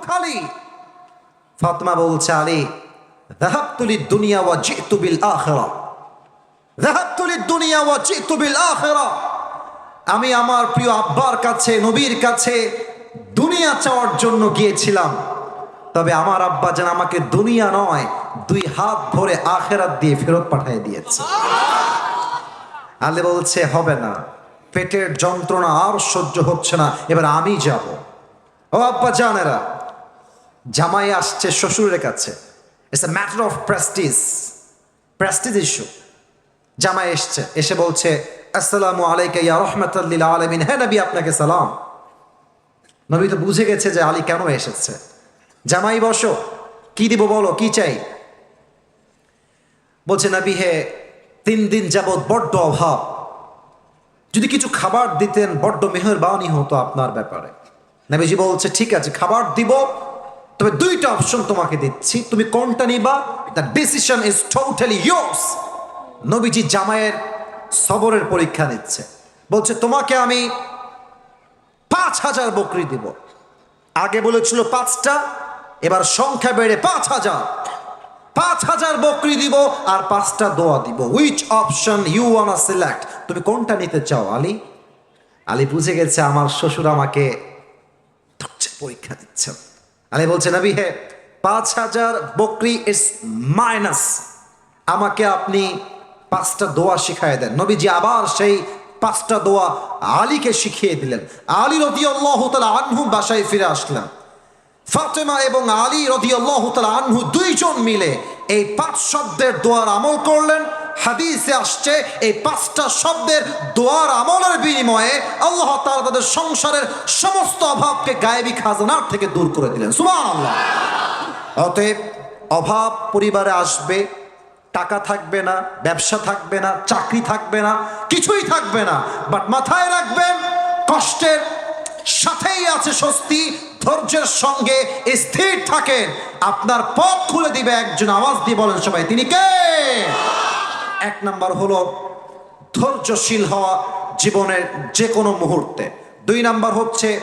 খালি ফাতেমা বলছে আলী ذهبت للدنيا وجئت بالآخرة ذهبت للدنيا وجئت بالآخرة আমি আমার প্রিয় আব্বার কাছে নবীর কাছে দুনিয়া চাওয়ার জন্য গিয়েছিলাম তবে আমার আব্বা যেন আমাকে দুনিয়া নয় দুই হাত ধরে আখেরাত দিয়ে ফেরত পাঠিয়ে দিয়েছে আলে বলছে হবে না পেটের যন্ত্রণা আর সহ্য হচ্ছে না এবার আমি যাব ও আব্বা জানেরা জামাই আসছে শ্বশুরের কাছে। It's a matter of prestige prestige issue জামাই এসছে, এসে বলছে, আসসালামু আলাইকা ইয়া রহমাতাল্লিল আলামিন। হ্যাঁ নবী, আপনাকে সালাম। নবী তো বুঝে গেছে যে আলী কেন এসেছে। জামাই, বসো। কি দিব বলো, কি চাই? বলছে, নবী, হে, তিন দিন যাবৎ বড্ড অভাব। যদি কিছু খাবার দিতেন, বড্ড মেহরবানি হতো আপনার ব্যাপারে। নবীজি বলছে, ঠিক আছে, খাবার দিব তবে দুইটা অপশন তোমাকে দিচ্ছি। তুমি কোনটা নিবা? The decision is totally yours নবীজি জামাইয়ের সবরের পরীক্ষা নিচ্ছে। বলছে, তোমাকে আমি পাঁচ হাজার বকরি দিব। আগে বলেছিল পাঁচটা, এবার সংখ্যা বেড়ে পাঁচ হাজার। পাঁচ হাজার বকরি দিব আর পাঁচটা দোয়া দিব। Which option you wanna select তুমি কোনটা নিতে চাও, আলী? আলী বুঝে গেছে, আমার শ্বশুর আমাকে পরীক্ষা দিচ্ছে। আলী বলছে, নবী, হে, পাঁচ হাজার বকরি ইস মাইনাস আমাকে আপনি পাঁচটা দোয়া শিখাই দেন। নবীজি আবার সেই পাঁচটা দোয়া আলীকে শিখিয়ে দিলেন। আলী রদি আল্লাহ আনহু বাসায় ফিরে আসলেন। ফাতেমা এবং আলী রদিয়াল্লাহু তাআলা আনহু দুইজন মিলে এই পাঁচ শব্দের দোয়ার আমল করলেন। হাদিসে আসছে, এই পাঁচটা শব্দের দোয়ার আমলের বিনিময়ে আল্লাহ তাআলা তাদের সংসারের সমস্ত অভাবকে গায়েবী খাজানার থেকে দূর করে দিলেন। অতএব অভাব পরিবারে আসবে, টাকা থাকবে না, ব্যবসা থাকবে না, চাকরি থাকবে না, কিছুই থাকবে না। বাট মাথায় রাখবেন, কষ্টের সাথেই আছে স্বস্তি, ধৈর্যের সঙ্গে স্থির থাকেন। আপনার পথ খুলে দিবে একজন আওয়াজ দিয়ে বলেন সবাই, তিনি কে? এক নাম্বার হলো ধৈর্যশীল হওয়া জীবনের যে কোনো মুহূর্তে। দুই নাম্বার হচ্ছে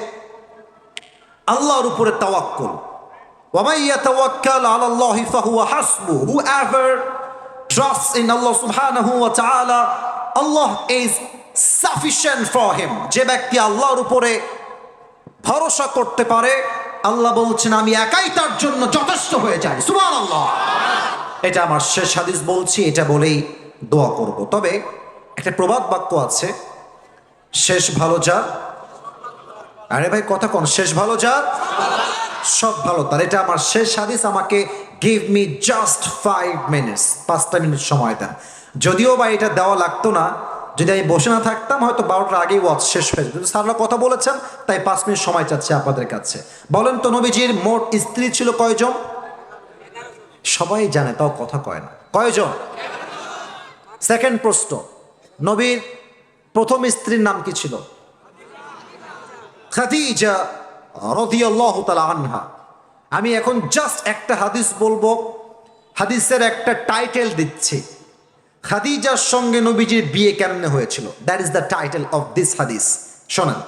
আল্লাহর উপরে তাওয়াক্কুল। Whoever trusts in Allah subhanahu wa ta'ala, Allah is sufficient for him. যে ব্যক্তি আল্লাহর উপরে ভরসা করতে পারে আল্লাহ বলছেন আমি একাই তার জন্য যথেষ্ট হয়ে যাই। সুবহানাল্লাহ। এটা আমার শেষ হাদিস বলছি এটা বলেই দোয়া করব। তবে একটা প্রবাদ বাক্য আছে, শেষ ভালো যা। আরে ভাই, কথা কোন? শেষ ভালো যা? সব ভালো তার। এটা আমার শেষ হাদিস, আমাকে give me just five minutes পাঁচটা মিনিট সময় দেন। যদিও বা এটা দেওয়া লাগতো না, যদি আমি বসে না থাকতাম, হয়তো বারোটার আগেই ওয়াচ শেষ হয়ে যেত। স্যাররা কথা বলেছেন, তাই পাঁচ মিনিট সময় চাচ্ছে আপনাদের কাছে। বলেন তো নবীজির মোট স্ত্রী ছিল কয়জন? সবাই জানে, তাও কথা কয় না। কয়জন? সেকেন্ড প্রশ্ন, নবীর প্রথম স্ত্রীর নাম কি ছিল? খাদিজা আনহা। আমি এখন জাস্ট একটা হাদিস বলব, হাদিসের একটা টাইটেল দিচ্ছি। খাদিজার সঙ্গে নবীজির বিয়ে কেমনে হয়েছিল? That is the title of this হাদিস। শোনেন,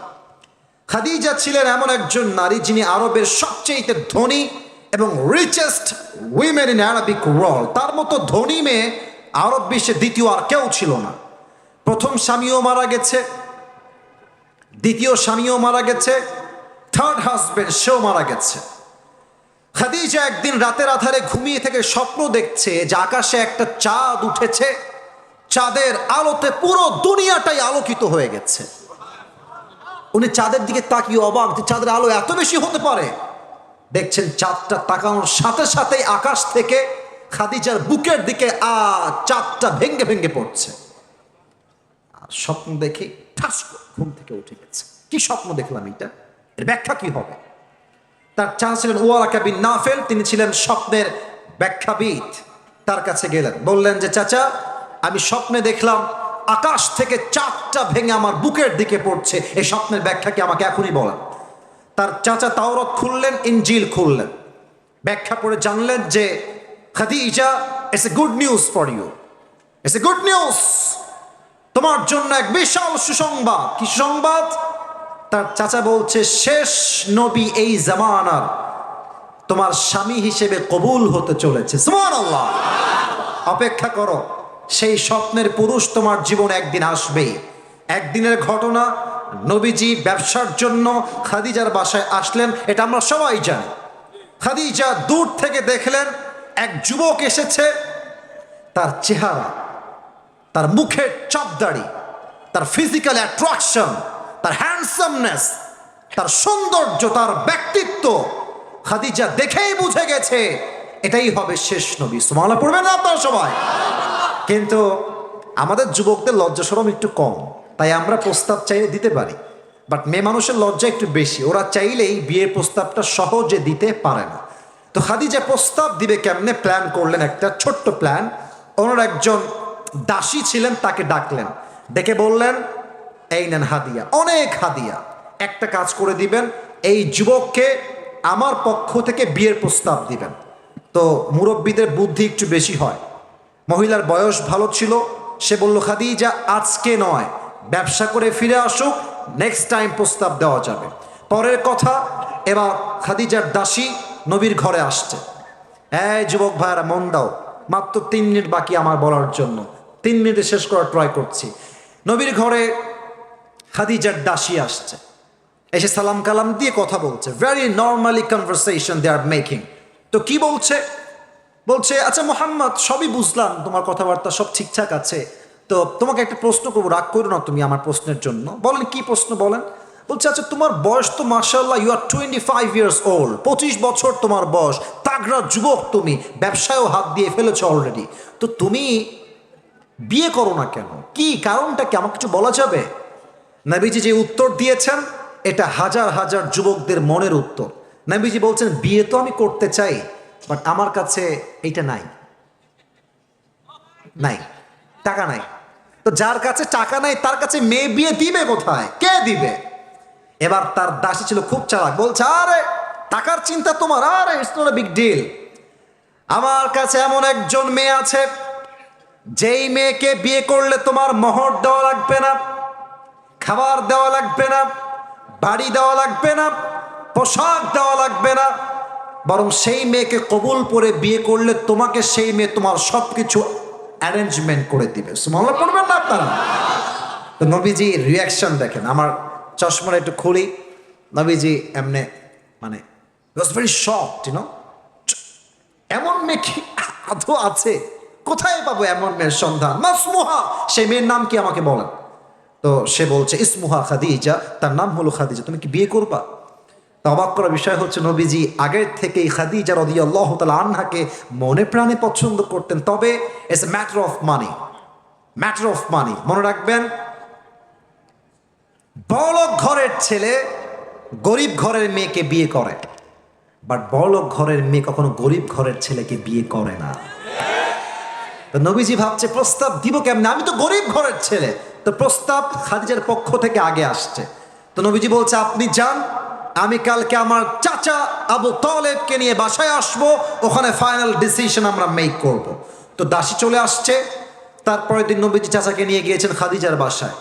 খাদিজা ছিলেন এমন একজন নারী যিনি আরবের সবচেয়ে ধনী এবং richest women in Arabic world তার মতো ধনী মেয়ে আরব বিশ্বে দ্বিতীয় আর কেউ ছিল না। প্রথম স্বামীও মারা গেছে, দ্বিতীয় স্বামীও মারা গেছে থার্ড হাজবেন্ড সেও মারা গেছে। খাদিজা একদিন রাতের আধারে ঘুমিয়ে থেকে স্বপ্ন দেখছে যে আকাশে একটা চাঁদ উঠেছে, চাঁদের আলোতে পুরো দুনিয়াটাই আলোকিত হয়ে গেছে। উনি চাঁদের দিকে তাকিয়ে অবাক যে চাঁদের আলো এত বেশি হতে পারে। দেখছেন চাঁদটা তাকানোর সাথে সাথেই আকাশ থেকে খাদিজার বুকের দিকে আ চাঁদটা ভেঙ্গে ভেঙ্গে পড়ছে। আর স্বপ্ন দেখে ঠাস ঘুম থেকে উঠে গেছে। কি স্বপ্ন দেখলাম এটা? এর ব্যাখ্যা কি হবে? তার চাচা ছিলেন ওয়ারাকা বিন নাফেল, তিনি ছিলেন স্বপ্নের ব্যাখ্যাবিদ। তার কাছে গেলেন, বললেন যে, চাচা, আমি স্বপ্নে দেখলাম আকাশ থেকে চাঁদটা ভেঙে আমার বুকের দিকে পড়ছে। এই স্বপ্নের ব্যাখ্যা কি আমাকে এখনই বলেন? তার চাচা তাওরত খুললেন ইঞ্জিল খুললেন। ব্যাখ্যা করে জানলেন যে Khadija it's a good news for you it's a good news তোমার জন্য এক বিশাল সুসংবাদ। কি সংবাদ তার চাচা বলছে, শেষ নবী এই জামানার তোমার স্বামী হিসেবে কবুল হতে চলেছে। অপেক্ষা করো, সেই স্বপ্নের পুরুষ তোমার জীবনে একদিন আসবেই। একদিনের ঘটনা, নবীজি ব্যবসার জন্য খাদিজার বাসায় আসলেন, এটা আমরা সবাই জানি। খাদিজা দূর থেকে দেখলেন এক যুবক এসেছে, তার চেহারা, তার মুখের চাপদাড়ি, তার ফিজিক্যাল অ্যাট্রাকশন তার হ্যান্ডসামনেস তার সৌন্দর্য, তার ব্যক্তিত্ব। খাদিজা দেখেই বুঝে গেছে, এটাই হবে শেষ নবী। সুমালা পড়বে না আপনারা সবাই? কিন্তু আমাদের যুবকদের লজ্জা সরম একটু কম, তাই আমরা প্রস্তাব চাইলে দিতে পারি। বাট মেয়ে মানুষের লজ্জা একটু বেশি, ওরা চাইলেই বিয়ের প্রস্তাবটা সহজে দিতে পারে না। তো খাদিজা প্রস্তাব দিবে কেমনে? প্ল্যান করলেন একটা ছোট্ট প্ল্যান ওনার একজন দাসী ছিলেন, তাকে ডাকলেন। ডেকে বললেন, এই নেন হাদিয়া। অনেক হাদিয়া। একটা কাজ করে দিবেন, এই যুবককে আমার পক্ষ থেকে বিয়ের প্রস্তাব দিবেন। তো মুরব্বীদের বুদ্ধি একটু বেশি হয়। মহিলার বয়স ভালো ছিল। সে বলল, খাদিজা, আজকে নয়। ব্যবসা করে ফিরে আসুক। নেক্সট টাইম প্রস্তাব দেওয়া যাবে। পরের কথা, এবার খাদিজার দাসী নবীর ঘরে আসছে। এই যুবক ভাইয়ারা, মন দাও। মাত্র তিন মিনিট বাকি আমার বলার জন্য। তিন মিনিটে শেষ করার ট্রাই করছি। নবীর ঘরে খাদিজার দাসী আসছে। এসে সালাম কালাম দিয়ে কথা বলছে। Very normally conversation they are making তো কি বলছে? বলছে আচ্ছা মোহাম্মদ, সবই বুঝলাম। তোমার কথাবার্তা সব ঠিকঠাক আছে। তো তোমাকে একটা প্রশ্ন করব। রাগ করো না তুমি আমার প্রশ্নের জন্য। বলেন, কি প্রশ্ন বলেন? বলছে আচ্ছা তোমার বয়স তো মার্শাল্লাহ you are twenty five years old পঁচিশ বছর তোমার বয়স। তাগড়া যুবক তুমি। ব্যবসায়ও হাত দিয়ে ফেলেছো অলরেডি তো তুমি বিয়ে করো না কেন? কি কারণটা কি? আমাকে কিছু বলা যাবে? নবীজি যে উত্তর দিয়েছেন, এটা হাজার হাজার যুবকদের মনের উত্তর। নবীজি বলছেন, বিয়ে তো আমি করতে চাই বাট আমার কাছে এইটা নাই। নাই। টাকা নাই। তো যার কাছে টাকা নাই, তার কাছে মেয়ে বিয়ে দিবে কোথায়? কে দিবে? এবার তার দাসী ছিল খুব চালাক। বলছে, আরে, টাকার চিন্তা তোমার, আরে ইটস নট বিগ ডিল আমার কাছে এমন একজন মেয়ে আছে, যেই মেয়েকে বিয়ে করলে তোমার মোহর দেওয়া লাগবে না, খাবার দেওয়া লাগবে না, বাড়ি দেওয়া লাগবে না, পোশাক দেওয়া লাগবে না। বরং সেই মেয়েকে কবুল করে বিয়ে করলে তোমাকে সেই মেয়ে তোমার সব কিছু অ্যারেঞ্জমেন্ট করে দিবে। সুমল্লা পড়বেন না আপনারা? নবীজি রিয়াকশন দেখেন। আমার চশমাটা একটু খুলি। নবীজি এমনি মানে ভেরি শকড ইউনো এমন মেয়ে কি আদৌ আছে? কোথায় পাবো এমন মেয়ের সন্ধান? মাসমুহা, সেই মেয়ের নাম কি আমাকে বলেন? তো সে বলছে, ইসমুহা খাদিজা, তার নাম হলো খাদিজা, তুমি কি বিয়ে করবা? তো অবাক করার বিষয় হচ্ছে, নবীজি আগের থেকেই খাদিজা রদি আল্লাহ তালা আনহাকে মনে প্রাণে পছন্দ করতেন। তবে it's a matter of money matter of money মনে রাখবেন বড়লোক ঘরের ছেলে গরিব ঘরের মেয়েকে বিয়ে করে। বাট বড়লোক ঘরের মেয়ে কখনো গরিব ঘরের ছেলেকে বিয়ে করে না। তো নবীজি ভাবছে, প্রস্তাব দিব কেমনে? আমি তো গরিব ঘরের ছেলে। তো প্রস্তাব খাদিজার পক্ষ থেকে আগে আসছে। তো নবীজি বলছে, আপনি যান, আমি কালকে আমার চাচা আবু তলেবকে নিয়ে বাসায় আসব, ওখানে ফাইনাল ডিসিশন আমরা মেক করব। তো দাসী চলে আসছে, তারপরের দিন নবীজি চাচাকে নিয়ে গিয়েছেন খাদিজার বাসায়।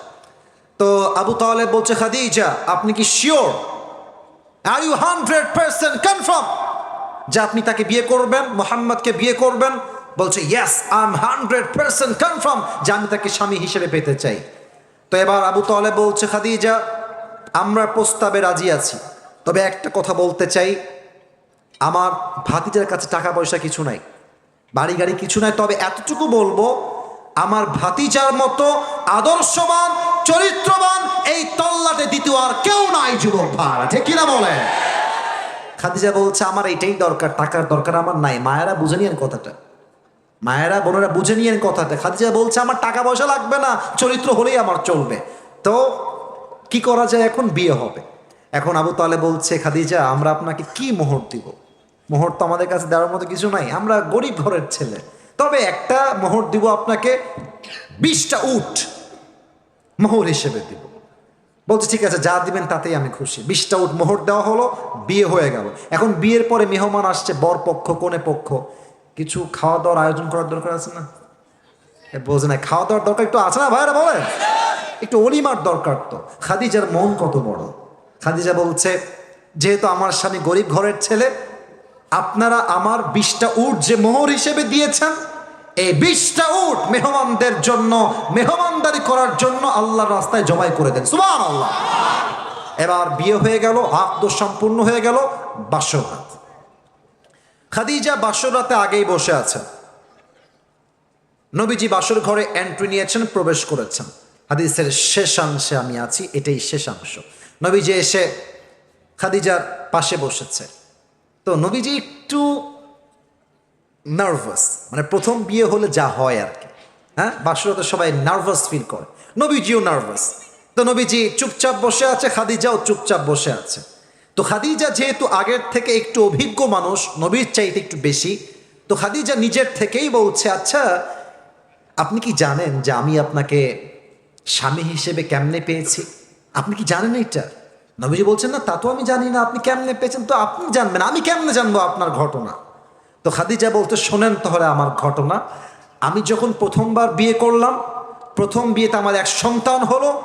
তো আবু তাহলে বলছে, খাদিজা, আপনি কি sure? Are you hundred percent confirm যে আপনি তাকে বিয়ে করবেন, মোহাম্মদকে বিয়ে করবেন? বলছে yes I am hundred percent confirm যে আমি তাকে স্বামী হিসেবে পেতে চাই। তো এবার আবু তাহলে বলছে, খাদিজা, আমরা প্রস্তাবে রাজি আছি। তবে একটা কথা বলতে চাই। আমার ভাতিজার কাছে টাকা পয়সা কিছু নাই বাড়ি গাড়ি কিছু নাই। তবে এতটুকু বলব, আমার ভাতিজার মতো আদর্শবান চরিত্রবান এই তল্লাটে দ্বিতীয় আর কেউ নাই যুবক ভাড়া ঠিক কিনা বলে খাদিজা বলছে, আমার এটাই দরকার, টাকার দরকার আমার নাই। মায়েরা বুঝে নিয়েন কথাটা। মায়েরা, বোনেরা বুঝে নিয়েন কথাটা। খাদিজা বলছে, আমার টাকা পয়সা লাগবে না, চরিত্র হলেই আমার চলবে। তো কি করা যায় এখন? বিয়ে হবে। এখন আবু তালে বলছে, খাদিজা, আমরা আপনাকে কি মোহর দিব? মোহর তো আমাদের কাছে দেওয়ার মতো কিছু নাই। আমরা গরিব ঘরের ছেলে। তবে একটা মোহর দিব আপনাকে, বিশটা উট। মোহর হিসেবে দিব। বলছে, ঠিক আছে, যা দিবেন তাতেই আমি খুশি। বিশটা উট মোহর দেওয়া হলো, বিয়ে হয়ে গেল। এখন বিয়ের পরে মেহমান আসছে, বর পক্ষ কোনে পক্ষ। কিছু খাওয়া দাওয়ার আয়োজন করার দরকার আছে না? বোঝে না খাওয়া দাওয়ার দরকার একটু আছে না ভাইরা বলেন? একটু অলিমার দরকার তো। খাদিজার মন কত বড়। খাদিজা বলছে, যেহেতু আমার স্বামী গরিব ঘরের ছেলে, আপনারা আমার বিশটা উট যে মোহর হিসেবে দিয়েছেন এই বিশটা উট মেহমানদের জন্য, মেহমানদারি করার জন্য আল্লাহর রাস্তায় জমাই করে দেন। সুমান আল্লাহ এবার বিয়ে হয়ে গেল আত্ম সম্পূর্ণ হয়ে গেল বাসরাত খাদিজা বাসরাতে আগেই বসে আছেন। নবীজি বাসর ঘরে এন্ট্রি নিয়েছেন, প্রবেশ করেছেন। হাদিসের শেষাংশে আমি আছি, এটাই শেষাংশ নবীজি এসে খাদিজার পাশে বসেছে। তো নবীজি একটু নার্ভাস মানে প্রথম বিয়ে হলে যা হয় আর কি। হ্যাঁ? বাসরতে সবাই নার্ভাস ফিল করে। নবীজিও নার্ভাস তো নবীজি চুপচাপ বসে আছে, খাদিজাও চুপচাপ বসে আছে। তো খাদিজা যেহেতু আগের থেকে একটু অভিজ্ঞ মানুষ, নবীর চাইতে একটু বেশি, তো খাদিজা নিজের থেকেই বলছে আচ্ছা আপনি কি জানেন যে আমি আপনাকে স্বামী হিসেবে কেমনে পেয়েছি? আপনি কি জানেন এটা নবীজি বলছেন, না, তা তো আমি জানি না, আপনি কেমনে পেয়েছেন? তো আপনি জানবেন, আমি কেমনে জানব আপনার ঘটনা? তো খাদিজা বলতে, শোনেন তাহলে আমার ঘটনা। আমি যখন প্রথমবার বিয়ে করলাম, প্রথম বিয়েতে আমার এক সন্তান হলো।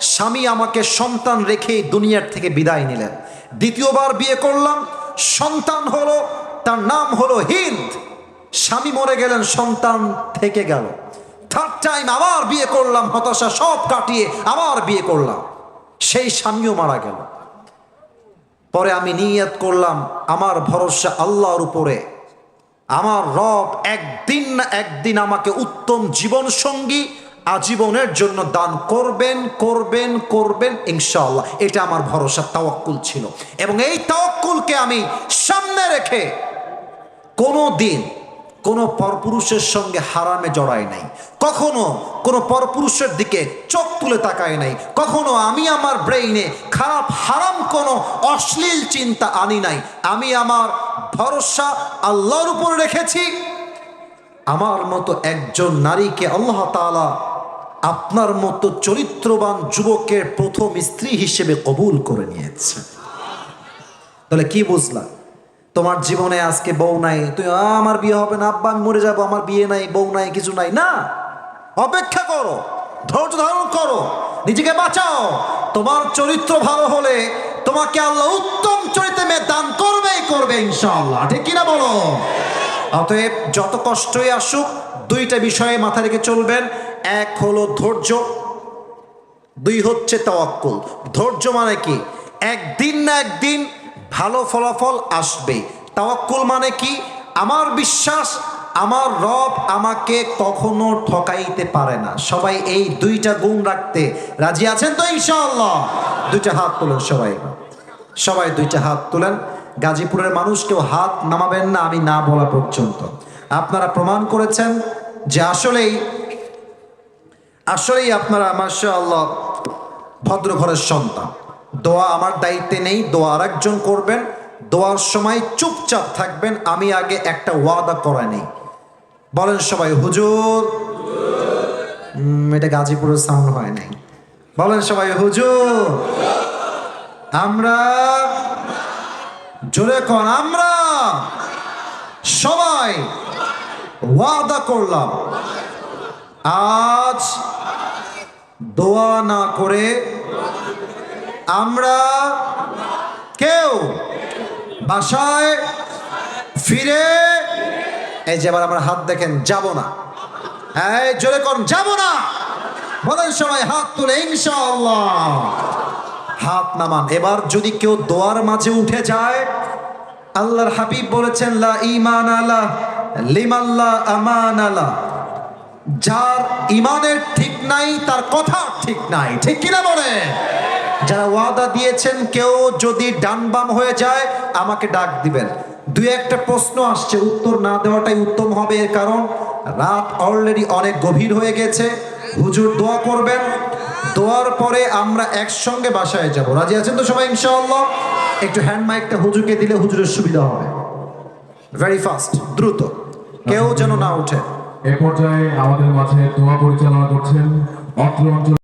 স্বামী আমাকে সন্তান রেখে দুনিয়ার থেকে বিদায় নিলেন। দ্বিতীয়বার বিয়ে করলাম, সন্তান হলো, তার নাম হলো হিন্দ। স্বামী মরে গেলেন, সন্তান থেকে গেল। থার্ড টাইম আবার বিয়ে করলাম, হতাশা সব কাটিয়ে আবার বিয়ে করলাম। সেই স্বামীও মারা গেল। পরে আমি নিয়ত করলাম, আমার ভরসা আল্লাহর উপরে। আমার রব একদিন না একদিন আমাকে উত্তম জীবন সঙ্গী আজীবনের জন্য দান করবেন করবেন করবেন ইনশাল্লাহ এটা আমার ভরসা, তাওয়াক্কুল ছিল। এবং এই তাওয়াক্কুলকে আমি সামনে রেখে কোনো দিন কোনো পরপুরুষের সঙ্গে হারামে জড়াই নাই। কখনো কোনো পরপুরুষের দিকে চোখ তুলে তাকায় নাই। কখনো আমি আমার ব্রেইনে খারাপ, হারাম কোনো অশ্লীল চিন্তা আনি নাই। আমি আমার ভরসা আল্লাহর উপর রেখেছি। আমার মতো একজন নারীকে আল্লাহ তাআলা আপনার মতো চরিত্রবান যুবকের প্রথম স্ত্রী হিসেবে কবুল করে নিয়েছে। তাহলে কি বুঝলা? তোমার জীবনে আজকে বউ নাই, তুই আমার বিয়ে হবে না, আব্বা, আমি মরে যাব, আমার বিয়ে নাই, বউ নাই, কিছু নাই। না! অপেক্ষা করো, ধৈর্য ধারণ করো, নিজেকে বাঁচাও। তোমার চরিত্র ভালো হলে তোমাকে আল্লাহ উত্তম চরিত্রে মেয়ে দান করবেই করবে ইনশাআল্লাহ। ঠিক কিনা বলো? অতএব যত কষ্টই আসুক, দুইটা বিষয়ে মাথা রেখে চলবেন। এক হলো ধৈর্য, দুই হচ্ছে তাওয়াক্কুল। ধৈর্য মানে কি? একদিন না একদিন ভালো ফলাফল আসবে। তাওয়াক্কুল মানে কি? আমার বিশ্বাস, আমার রব আমাকে কখনো ঠকাইতে পারে না। সবাই এই দুইটা গুণ রাখতে রাজি আছেন তো ইনশাআল্লাহ? দুইটা হাত তুলেন সবাই সবাই দুইটা হাত তুলেন। গাজীপুরের মানুষ কেউ হাত নামাবেন না, আমি না বলা পর্যন্ত। আপনারা প্রমাণ করেছেন যে আসলেই আসলেই আপনারা মাসা আল্লাহ ভদ্র ঘরের সন্তান। দোয়া আমার দায়িত্বে নেই, দোয়া আর একজন করবেন। দোয়ার সময় চুপচাপ থাকবেন, আমি আগে একটা ওয়াদা করে নেই। বলেন সবাই, হুজুর। এটা গাজীপুরের সাউন্ড হয় নাই। বলেন সবাই, হুজুর। আমরা, জোরে কন, আমরা সবাই ওয়াদা করলাম। আজ দোয়া না করে আমরা কেউ বাসায় ফিরে, এই যে আবার আমার হাত দেখেন, যাব না। হ্যাঁ জোরে করুন যাব না। বলেন সবাই হাত তুলে, ইনশাআল্লাহ। হাত নামান। এবার যদি কেউ দোয়ার মাঝে উঠে যায়, আল্লাহর হাবিব বলেছেন, লা ইমান আলা লিমাল্লা আমান আলা। যার ইমানের ঠিক নাই, তার কথা ঠিক নাই। ঠিক কিনা বলে? যারা ওয়াদা দিয়েছেন, কেউ যদি ডান বাম হয়ে যায়, আমাকে ডাক দিবেন। দুই একটা প্রশ্ন আসছে, উত্তর না দেওয়াটাই উত্তম হবে, এর কারণ রাত অলরেডি অনেক গভীর হয়ে গেছে। হুজুর দোয়া করবেন দোয়ার পরে আমরা একসঙ্গে বাসায় যাব। রাজি আছেন তো সবাই, ইনশাআল্লাহ? একটু হ্যান্ড মাইকটা হুজুরকে দিলে হুজুরের সুবিধা হবে। ভেরি ফাস্ট দ্রুত। কেউ যেন না উঠে এ পর্যায়ে আমাদের মাঝে দোয়া পরিচালনা করছেন অত্র অঞ্চল